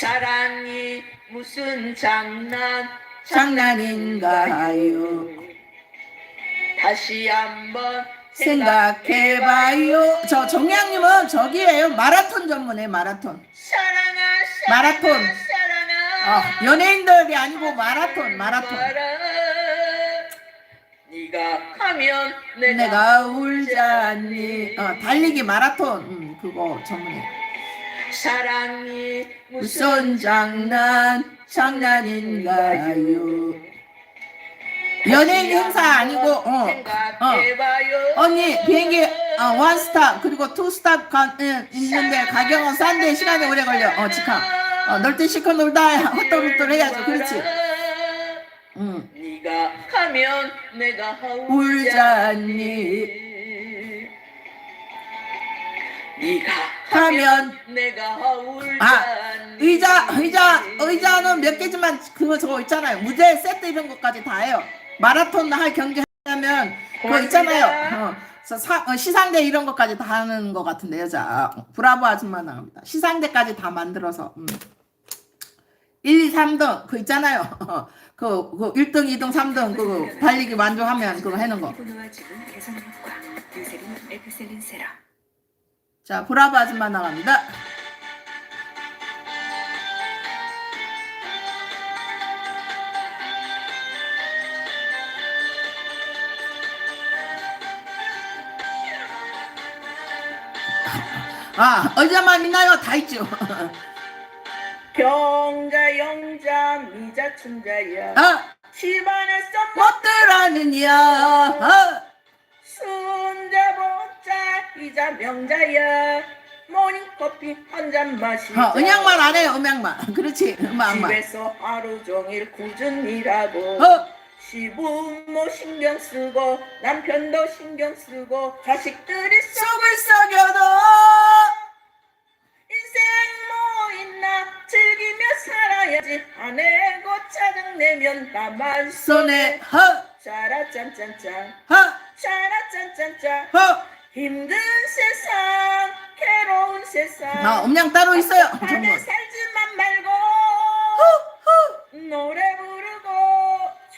사랑이 무슨 장난 장난인가요? 다시 한번 생각해봐요. 저 정양님은 저기에요. 마라톤 전문에 마라톤. 사랑아 마라톤. 사랑아 어, 연예인들이 아니고 마라톤, 마라톤. 네가 가면 내가, 내가 울지 않니? 어, 달리기 마라톤. 음, 그거 전문에. 사랑이 무슨 장난, 장난인가요? 연예인 행사 아니고, 어, 어. 언니 비행기 어, 원 스탑 그리고 투 스탑 가, 예, 있는데 가격은 싼데 시간이 오래 걸려. 어 직항. 어, 놀때 시커 놀다 헛돌헛돌 해야죠 그렇지. 응 네가 가면 내가 않니 네가 하면 내가 울지 아 의자 의자 의자는 몇 개지만 그거 저거 있잖아요. 무대 세트 이런 것까지 다 해요. 마라톤 할 경기 하면 그거 있잖아요. 어, 저 사- 어, 시상대 이런 것까지 다 하는 것 같은데 여자. 어, 브라보 아줌마 나옵니다. 시상대까지 다 만들어서 음. 1, 2, 3등 그 있잖아요. 그, 그 1등 2등 3등 그거 달리기 완주하면 그거 해놓은 거 자, 브라보 아줌마 나갑니다. 아, 얼마만 있나요? 다 있죠. 경자 영자 미자 춘자야 아, 집안에서 못들어는요. 이자 명자야. 모닝커피 한 잔 마시자. 어, 음양만 안 해요, 음양만. 그렇지, 음악만. 집에서 하루 종일 꾸준 일하고. 어, 시부모 신경 쓰고 남편도 신경 쓰고 자식들이 속 속을 썩여도 인생 뭐 있나 즐기며 살아야지. 화내고 짜증내면 나만 손에 허, 짜라 짠짠짠. 허, 짜라 짠짠짠. 허. 힘든 세상 괴로운 세상 아, 음양 따로 있어요. 답답하게 전문. 살지만 말고 노래 부르고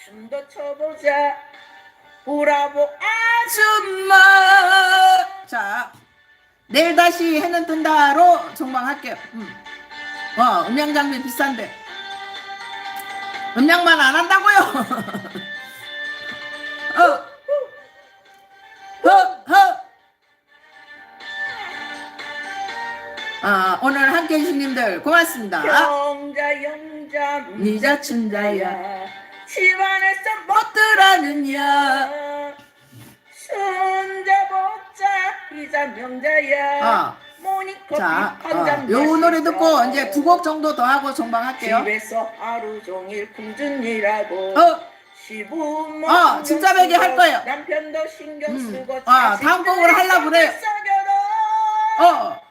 춤도 춰보자 브라보 아줌마 자 내일 다시 해는 뜬다로 종방할게요 음. 와 음향 장비 비싼데 음향만 안 한다고요 어. 아, 오늘 함께 해주신 님들 고맙습니다. 경자 영자 미자 춘자야. 집안에서 못들어는요 손자 복자 이자 명자야. 아, 자, 어, 요 노래 듣고 이제 두 곡 정도 더 하고 종방할게요. 집에서 하루 종일 일하고 어, 시부모 어, 진짜 배기 할 거예요. 남편도 신경 음. 쓰고 아, 다음 곡으로 하려고 그래요. 어,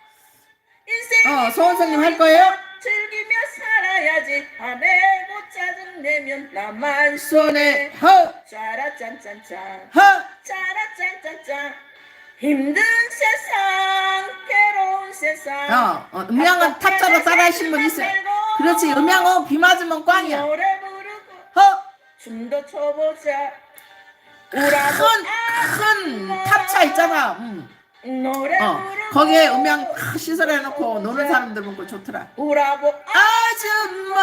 어, 소원생님 할 거예요? 즐기며 살아야지 화내고 짜증내면 나만 손에 허, 짜라 짠짠짠 허, 짜라 짠짠짠 힘든 세상 괴로운 세상 어, 어, 음양은 탑자로 따라 하신 분 있어요. 그렇지, 음양은 비 맞으면 꽝이야. 노래 부르고 허, 춤도 춰보자 우라고 큰, 큰 탑차 있잖아. 음. 노래 어, 부르고 거기에 음양 크 시설해놓고 노는 사람들 보고 좋더라. 우라고 아줌마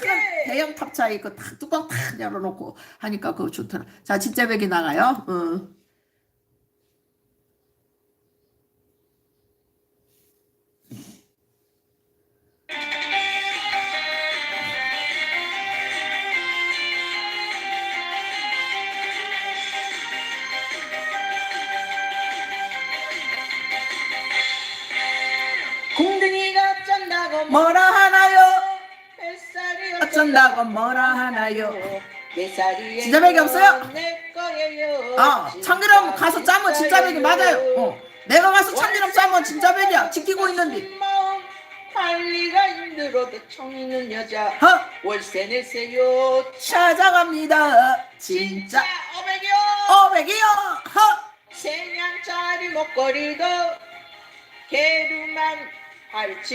큰! 대형 탑차 있고 탁 뚜껑 탁 열어놓고 하니까 그거 좋더라. 자, 진짜 백이 나가요. 어. 뭐라 하나요? 어쩐다고 뭐라 하나요? 내 살이 진짜 백이 없어요? 아, 참기름 가서 짜면 진짜 백이 맞아요. 어. 내가 가서 참기름 짜면 진짜 백이야. 지키고 있는데. 관리가 힘들어도 청이는 여자 허, 월세 내세요 찾아갑니다. 진짜 어백이요 어백이요. 허, 세냥짜리 목걸이도 게르만 팔찌